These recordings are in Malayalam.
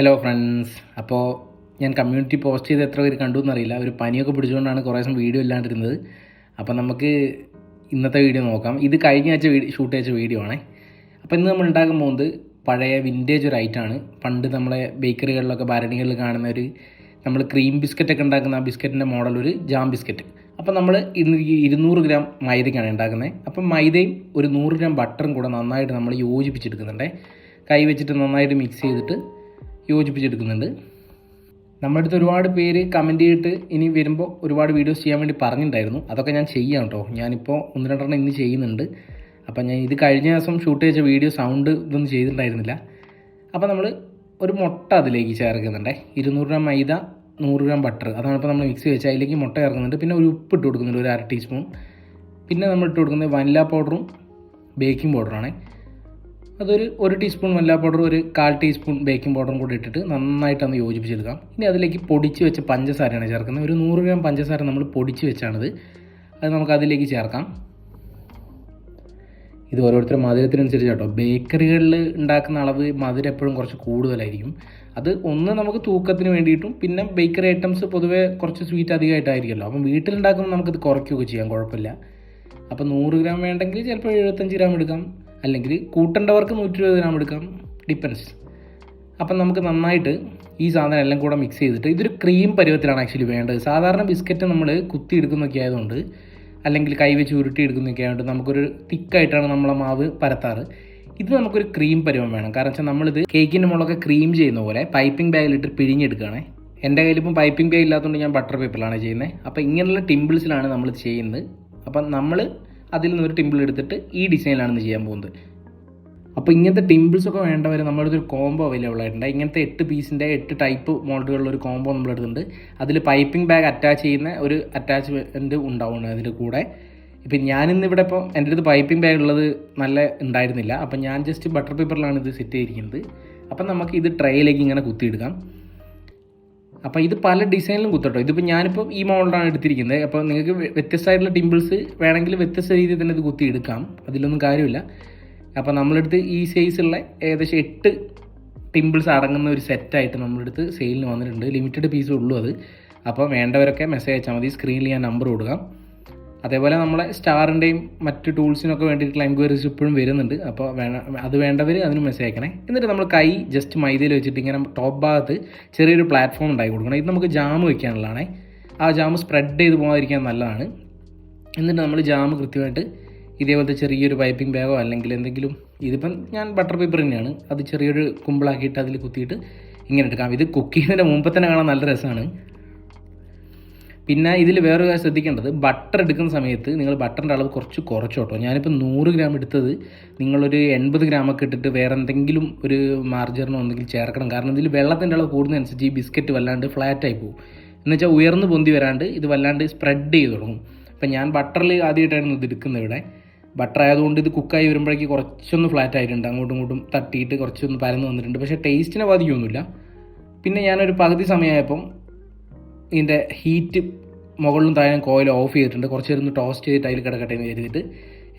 ഹലോ ഫ്രണ്ട്സ് അപ്പോൾ ഞാൻ കമ്മ്യൂണിറ്റി പോസ്റ്റ് ചെയ്ത് എത്ര പേര് കണ്ടു എന്നറിയില്ല. ഒരു പനിയൊക്കെ പിടിച്ചുകൊണ്ടാണ് കുറേ ദിവസം വീഡിയോ ഇല്ലാണ്ടിരുന്നത്. അപ്പോൾ നമുക്ക് ഇന്നത്തെ വീഡിയോ നോക്കാം. ഇത് കഴിഞ്ഞ ആഴ്ച വീഡിയോ ഷൂട്ട് ചെയ്ത വീഡിയോ ആണേ. അപ്പോൾ ഇന്ന് നമ്മൾ ഉണ്ടാക്കാൻ പോകുന്നത് പഴയ വിന്റേജ് ഒരു ഐറ്റമാണ് പണ്ട് നമ്മളെ ബേക്കറികളിലൊക്കെ ഭരണികളിൽ കാണുന്ന ഒരു നമ്മൾ ക്രീം ബിസ്ക്കറ്റൊക്കെ ഉണ്ടാക്കുന്ന ആ ബിസ്ക്കറ്റിന്റെ മോഡൽ ഒരു ജാം ബിസ്ക്കറ്റ് അപ്പോൾ നമ്മൾ ഇന്ന് ഇരുന്നൂറ് ഗ്രാം മൈദയ്ക്കാണ് ഉണ്ടാക്കുന്നത് അപ്പം മൈദയും ഒരു നൂറ് ഗ്രാം ബട്ടറും കൂടെ നന്നായിട്ട് നമ്മൾ യോജിപ്പിച്ചെടുക്കുന്നുണ്ട്. കൈ വെച്ചിട്ട് നന്നായിട്ട് മിക്സ് ചെയ്തിട്ട് യോജിപ്പിച്ചെടുക്കുന്നുണ്ട്. നമ്മുടെ അടുത്ത് ഒരുപാട് പേര് കമന്റ് ചെയ്തിട്ട് ഇനി വരുമ്പോൾ ഒരുപാട് വീഡിയോസ് ചെയ്യാൻ വേണ്ടി പറഞ്ഞിട്ടുണ്ടായിരുന്നു അതൊക്കെ ഞാൻ ചെയ്യാം കേട്ടോ ഞാനിപ്പോൾ ഒന്ന് രണ്ടെണ്ണം ഇന്ന് ചെയ്യുന്നുണ്ട്. അപ്പം ഞാൻ ഇത് കഴിഞ്ഞ ദിവസം ഷൂട്ട് ചെയ്ത വീഡിയോ സൗണ്ട് ഇതൊന്നും ചെയ്തിട്ടുണ്ടായിരുന്നില്ല. അപ്പോൾ നമ്മൾ ഒരു മുട്ട അതിലേക്ക് ചേർക്കുന്നുണ്ട്. ഇരുന്നൂറ് ഗ്രാം മൈദ നൂറ് ഗ്രാം ബട്ടർ അതാണ് ഇപ്പോൾ നമ്മൾ മിക്സ് വെച്ച് അതിലേക്ക് മുട്ട ചേർക്കുന്നുണ്ട്. പിന്നെ ഒരു ഉപ്പ് ഇട്ട് കൊടുക്കുന്നുണ്ട് ഒരു അര ടീസ്പൂൺ പിന്നെ നമ്മൾ ഇട്ട് കൊടുക്കുന്നത് വനില പൗഡറും ബേക്കിംഗ് പൗഡറാണ് അതൊരു ഒരു ടീസ്പൂൺ മല്ലാ പൗഡറും ഒരു കാൽ ടീസ്പൂൺ ബേക്കിംഗ് പൗഡറും കൂടി ഇട്ടിട്ട് നന്നായിട്ടൊന്ന് യോജിപ്പിച്ചെടുക്കാം. ഇനി അതിലേക്ക് പൊടിച്ച് വെച്ച പഞ്ചസാരയാണ് ചേർക്കുന്നത്. ഒരു നൂറ് ഗ്രാം പഞ്ചസാര നമ്മൾ പൊടിച്ച് വെച്ചാണിത്. അത് നമുക്ക് അതിലേക്ക് ചേർക്കാം. ഇത് ഓരോരുത്തരുടെ മധുരത്തിനനുസരിച്ച് കേട്ടോ ബേക്കറികളിൽ ഉണ്ടാക്കുന്ന അളവ് മധുരം എപ്പോഴും കുറച്ച് കൂടുതലായിരിക്കും. അത് ഒന്ന് നമുക്ക് തൂക്കത്തിന് വേണ്ടിയിട്ടും പിന്നെ ബേക്കറി ഐറ്റംസ് പൊതുവേ കുറച്ച് സ്വീറ്റ് അധികമായിട്ടായിരിക്കുമല്ലോ. അപ്പം വീട്ടിലുണ്ടാക്കുമ്പോൾ നമുക്കിത് കുറയ്ക്കുകയൊക്കെ ചെയ്യാം കുഴപ്പമില്ല. അപ്പോൾ നൂറ് ഗ്രാം വേണ്ടെങ്കിൽ ചിലപ്പോൾ എഴുപത്തഞ്ച് ഗ്രാം എടുക്കാം. അല്ലെങ്കിൽ കൂട്ടേണ്ടവർക്ക് നൂറ്റി ഇരുപത് ഗ്രാം എടുക്കാം. ഡിപ്പെൻസ് അപ്പം നമുക്ക് നന്നായിട്ട് ഈ സാധനം എല്ലാം കൂടെ മിക്സ് ചെയ്തിട്ട് ഇതൊരു ക്രീം പരുവത്തിലാണ് ആക്ച്വലി വേണ്ടത്. സാധാരണ ബിസ്ക്കറ്റ് നമ്മൾ കുത്തി എടുക്കുന്നൊക്കെ ആയതുകൊണ്ട് അല്ലെങ്കിൽ കൈവച്ച് ഉരുട്ടി എടുക്കുന്നൊക്കെ ആയതുകൊണ്ട് നമുക്കൊരു തിക്കായിട്ടാണ് നമ്മളെ മാവ് പരത്താറ്. ഇത് നമുക്കൊരു ക്രീം പരുവം വേണം. കാരണം വെച്ചാൽ നമ്മളിത് കേക്കിന്റെ മുകളൊക്കെ ക്രീം ചെയ്യുന്ന പോലെ പൈപ്പിംഗ് ബാഗിലിട്ട് പിഴിഞ്ഞെടുക്കുകയാണേ എന്റെ കയ്യിലിപ്പം പൈപ്പിംഗ് ബാഗ് ഇല്ലാത്തതുകൊണ്ട് ഞാൻ ബട്ടർ പേപ്പറിലാണ് ചെയ്യുന്നത് അപ്പോൾ ഇങ്ങനെയുള്ള ടിമ്പിൾസിലാണ് നമ്മൾ ചെയ്യുന്നത്. അപ്പം നമ്മൾ അതിൽ നിന്ന് ഒരു ടിമ്പിൾ എടുത്തിട്ട് ഈ ഡിസൈനിലാണ് ഇന്ന് ചെയ്യാൻ പോകുന്നത്. അപ്പോൾ ഇങ്ങനത്തെ ടിമ്പിൾസ് ഒക്കെ വേണ്ടവർ നമ്മുടെ ഒരു കോംബോ അവൈലബിൾ ആയിട്ടുണ്ട്. ഇങ്ങനത്തെ എട്ട് പീസിന്റെ എട്ട് ടൈപ്പ് മോഡലുകളുള്ള ഒരു കോംബോ നമ്മൾ എടുത്തിട്ടുണ്ട്. അതിൽ പൈപ്പിംഗ് ബാഗ് അറ്റാച്ച് ചെയ്യുന്ന ഒരു അറ്റാച്ച്മെന്റ് ഉണ്ടാവുന്നു അതിന്റെ കൂടെ. ഇപ്പം ഞാനിന്ന് ഇവിടെ ഇപ്പോൾ എന്റെ അടുത്ത് പൈപ്പിംഗ് ബാഗ് ഉള്ളത് നല്ല ഉണ്ടായിരുന്നില്ല. അപ്പം ഞാൻ ജസ്റ്റ് ബട്ടർ പേപ്പറിലാണ് ഇത് സെറ്റ് ചെയ്തിരിക്കുന്നത്. അപ്പം നമുക്ക് ഇത് ട്രേയിലേക്ക് ഇങ്ങനെ കുത്തിയെടുക്കാം. അപ്പോൾ ഇത് പല ഡിസൈനിലും കുത്തട്ടോ. ഇതിപ്പോൾ ഞാനിപ്പോൾ ഈ മോഡലാണ് എടുത്തിരിക്കുന്നത്. അപ്പോൾ നിങ്ങൾക്ക് വ്യ- വ്യത്യസ്തമായിട്ടുള്ള ടിമ്പിൾസ് വേണമെങ്കിൽ വ്യത്യസ്ത രീതിയിൽ തന്നെ ഇത് കുത്തി എടുക്കാം. അതിലൊന്നും കാര്യമില്ല. അപ്പോൾ നമ്മളെടുത്ത് ഈ സൈസുള്ള ഏകദേശം എട്ട് ടിമ്പിൾസ് അടങ്ങുന്ന ഒരു സെറ്റായിട്ട് നമ്മളെടുത്ത് സെയിലിന് വന്നിട്ടുണ്ട്. ലിമിറ്റഡ് പീസ് ഉള്ളൂ അത്. അപ്പോൾ വേണ്ടവരൊക്കെ മെസ്സേജ് അയച്ചാൽ മതി. സ്ക്രീനിൽ ഞാൻ നമ്പർ കൊടുക്കാം. അതേപോലെ നമ്മളെ സ്റ്റാറിന്റെയും മറ്റ് ടൂൾസിനൊക്കെ വേണ്ടിയിട്ടുള്ള എൻക്വയറീസ് ഇപ്പോഴും വരുന്നുണ്ട്. അപ്പോൾ വേണ അത് വേണ്ടവർ അതിന് മെസ്സേജ് അയക്കണേ. എന്നിട്ട് നമ്മൾ കൈ ജസ്റ്റ് മൈദയിൽ വെച്ചിട്ട് ഇങ്ങനെ ടോപ്പ് ഭാഗത്ത് ചെറിയൊരു പ്ലാറ്റ്ഫോം ഉണ്ടാക്കി കൊടുക്കണം. ഇത് നമുക്ക് ജാം വെക്കാനുള്ളതാണേ. ആ ജാം സ്പ്രെഡ് ചെയ്ത് പോകാതിരിക്കാൻ നല്ലതാണ്. എന്നിട്ട് നമ്മൾ ജാം കൃത്യമായിട്ട് ഇതേപോലത്തെ ചെറിയൊരു പൈപ്പിംഗ് ബാഗോ അല്ലെങ്കിൽ എന്തെങ്കിലും ഇതിപ്പം ഞാൻ ബട്ടർ പേപ്പർ തന്നെയാണ്. അത് ചെറിയൊരു കുമ്പിളാക്കിയിട്ട് അതിൽ കുത്തിയിട്ട് ഇങ്ങനെ എടുക്കാം. ഇത് കുക്ക് ചെയ്യുന്നതിന്റെ മുമ്പ് തന്നെ കാണാൻ നല്ല രസമാണ്. പിന്നെ ഇതിൽ വേറൊരു കാര്യം ശ്രദ്ധിക്കേണ്ടത് ബട്ടർ എടുക്കുന്ന സമയത്ത് നിങ്ങൾ ബട്ടറിന്റെ അളവ് കുറച്ച് കുറച്ചോട്ടോ. ഞാനിപ്പോൾ നൂറ് ഗ്രാം എടുത്തത് നിങ്ങളൊരു എൺപത് ഗ്രാമൊക്കെ ഇട്ടിട്ട് വേറെ എന്തെങ്കിലും ഒരു മാർജറിനോ എന്തെങ്കിലും ചേർക്കണം. കാരണം ഇതിൽ വെള്ളത്തിന്റെ അളവ് കൂടുന്നതനുസരിച്ച് ഈ ബിസ്ക്കറ്റ് വല്ലാണ്ട് ഫ്ലാറ്റായി പോകും. എന്ന് വെച്ചാൽ ഉയർന്ന് പൊന്തി വരാണ്ട് ഇത് വല്ലാണ്ട് സ്പ്രെഡ് ചെയ്ത് തുടങ്ങും. അപ്പം ഞാൻ ബട്ടറിൽ ആദ്യമായിട്ടായിരുന്നു ഇത് എടുക്കുന്നത് ഇവിടെ. ബട്ടർ ആയതുകൊണ്ട് ഇത് കുക്കായി വരുമ്പോഴേക്ക് കുറച്ചൊന്ന് ഫ്ലാറ്റ് ആയിട്ടുണ്ട്. അങ്ങോട്ടും ഇങ്ങോട്ടും തട്ടിയിട്ട് കുറച്ചൊന്ന് പരന്ന് വന്നിട്ടുണ്ട്. പക്ഷേ ടേസ്റ്റിനെ ബാധിക്കൊന്നുമില്ല പിന്നെ ഞാനൊരു പകുതി സമയമായപ്പം ഇതിന്റെ ഹീറ്റ് മുകളിലും താഴെ കോയിൽ ഓഫ് ചെയ്തിട്ടുണ്ട്. കുറച്ച് നേരം ഒന്ന് ടോസ്റ്റ് ചെയ്തിട്ട് അതിൽ കിടക്കട്ടെ എന്ന് കരുതിയിട്ട്.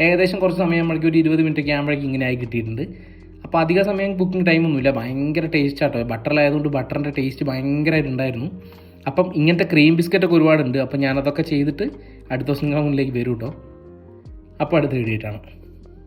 ഏകദേശം കുറച്ച് സമയം നമ്മൾക്ക് ഒരു ഇരുപത് മിനിറ്റ് ഒക്കെ ആകുമ്പോഴേക്കും ഇങ്ങനെ ആയി കിട്ടിയിട്ടുണ്ട്. അപ്പോൾ അധിക സമയം കുക്കിംഗ് ടൈമൊന്നുമില്ല ഭയങ്കര ടേസ്റ്റ് ആട്ടോ. ബട്ടറിലായതുകൊണ്ട് ബട്ടറിന്റെ ടേസ്റ്റ് ഭയങ്കരമായിട്ട് ഉണ്ടായിരുന്നു. അപ്പം ഇങ്ങനത്തെ ക്രീം ബിസ്ക്കറ്റൊക്കെ ഒരുപാടുണ്ട്. അപ്പം ഞാനതൊക്കെ ചെയ്തിട്ട് അടുത്ത ദിവസം നിങ്ങളുടെ മുന്നിലേക്ക് വരും കേട്ടോ അപ്പോൾ അടുത്ത വീഡിയോ